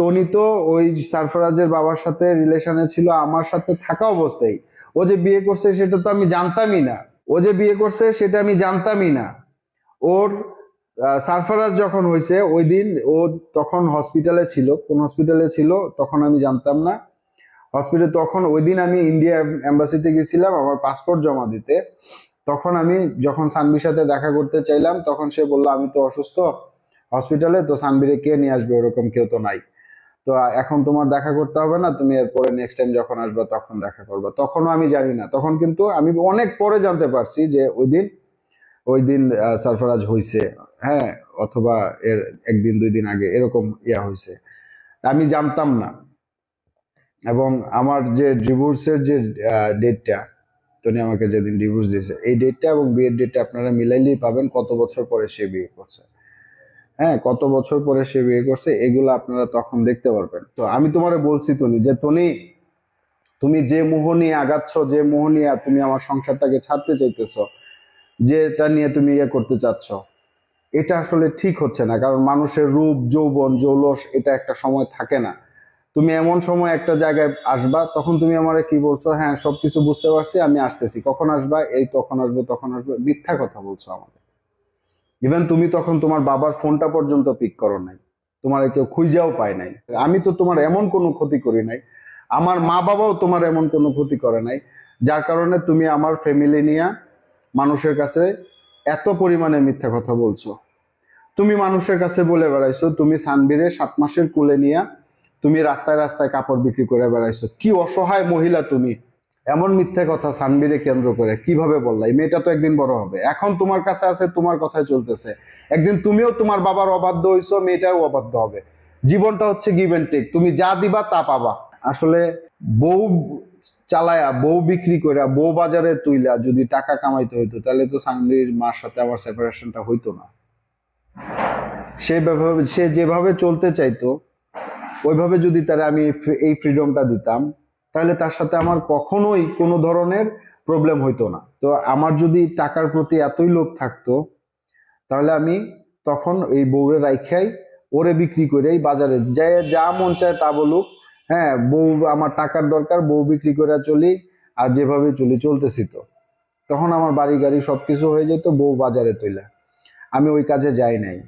তনি তো ওই সারফরাজের বাবার সাথে রিলেশনে ছিল, আমার সাথে থাকা অবস্থায়। ও যে বিয়ে করছে সেটা তো আমি জানতামই না। ও যে বিয়ে করছে সেটা আমি জানতামই না। ওর সারফরাজ যখন হয়েছে, ওই দিন ও তখন হসপিটালে ছিল। কোন হসপিটালে ছিল, তখন আমি জানতাম না। হসপিটাল তখন, ওই দিন আমি ইন্ডিয়া এম্বাসিতে গেছিলাম আমার পাসপোর্ট জমা দিতে। তখন আমি যখন সানবির সাথে দেখা করতে চাইলাম, তখন সে বলল, আমি তো অসুস্থ। হসপিটালে তো সানবিরে কে নিয়ে আসবে? ওরকম কেউ তো নাই। তো এখন তোমার দেখা করতে হবে না, তুমি এরপরে নেক্সট টাইম যখন আসবে তখন দেখা করবে। তখনও আমি জানি না। তখন কিন্তু আমি অনেক পরে জানতে পারছি যে ওই দিন ওই দিন সারফরাজ হইছে হ্যাঁ অথবা এর একদিন, দুই দিন আগে এরকম ইয়া হয়েছে আমি জানতাম না। এবং আমার যে ডিভোর্সের যে ডেটটা তনি আমাকে যেদিন ডিভোর্স দিয়েছে, এই ডেটটা এবং বিয়ের ডেটটা আপনারা মিলাইলেই পাবেন, কত বছর পরে সে বিয়ে করছে। হ্যাঁ কত বছর পরে সে বিয়ে করছে, এগুলো আপনারা তখন দেখতে পারবেন। তো আমি তোমারে বলছি তনি যে তনি তুমি যে মোহ নিয়ে আগাচ্ছ, যে মোহ নিয়ে তুমি আমার সংসারটাকে ছাড়তে চাইতেছ, যেটা নিয়ে তুমি ইয়ে করতে চাচ্ছ, এটা আসলে ঠিক হচ্ছে না। কারণ মানুষের রূপ, যৌবন জৌলস এটা একটা সময় থাকে না। তুমি এমন সময় একটা জায়গায় আসবা, তখন তুমি আমারে কি বলছো হ্যাঁ সবকিছু বুঝতে পারছি, আমি আসতেছি। কখন আসবা? এই তখন আসবে তখন আসবে। মিথ্যা কথা বলছো আমাকে। ইভেন তুমি তখন তোমার বাবার ফোনটা পর্যন্ত পিক করো নাই। তোমার কেউ খুঁজাও পায় নাই। আমি তো তোমার এমন কোনো ক্ষতি করি নাই। আমার মা বাবাও তোমার এমন কোনো ক্ষতি করে নাই। যার কারণে তুমি আমার ফ্যামিলি নিয়ে মানুষের কাছে এত পরিমাণে মিথ্যা কথা বলছো। তুমি মানুষের কাছে বলে বেড়াইছো, তুমি সানবিরে সাত মাসের কুলে নিয়ে তুমি রাস্তায় রাস্তায় কাপড় বিক্রি করে বেড়াইছো। কি অসহায় মহিলা তুমি। এমন মিথ্যে কথা সানবীরে কেন্দ্র করে কীভাবে বললা? এই মেয়েটা তো একদিন বড় হবে। এখন তোমার কাছে আছে, তোমার কথাই চলতেছে। একদিন তুমিও তোমার বাবার অবাধ্য হইছো, মেয়েটাও অবাধ্য হবে। জীবনটা হচ্ছে গিভ এন্ড টেক তুমি যা দিবা, তা পাবা। আসলে বউ চালায়া, বউ বিক্রি করে বউ বাজারে তুইলা যদি টাকা কামাইতে হইতো, তাহলে তো সানবীর মার সাথে আমার সেপারেশনটা হইতো না। সে সে যেভাবে চলতে চাইতো, ওইভাবে যদি তারা আমি এই ফ্রিডমটা দিতাম তাহলে তার সাথে আমার কখনোই কোনো ধরনের প্রবলেম হইতো না। তো আমার যদি টাকার প্রতি এতই লোভ থাকতো, তাহলে আমি তখন এই বউরে রাইখাই, ওরে বিক্রি করে এই বাজারে যে যা মন চায় তা বলুক। হ্যাঁ বউ, আমার টাকার দরকার, বউ বিক্রি করে চলি আর যেভাবে চলি, চলতেছি তো। তখন আমার বাড়ি গাড়ি সবকিছু হয়ে যেত, বউ বাজারে তৈলা আমি ওই কাজে যাই নাই।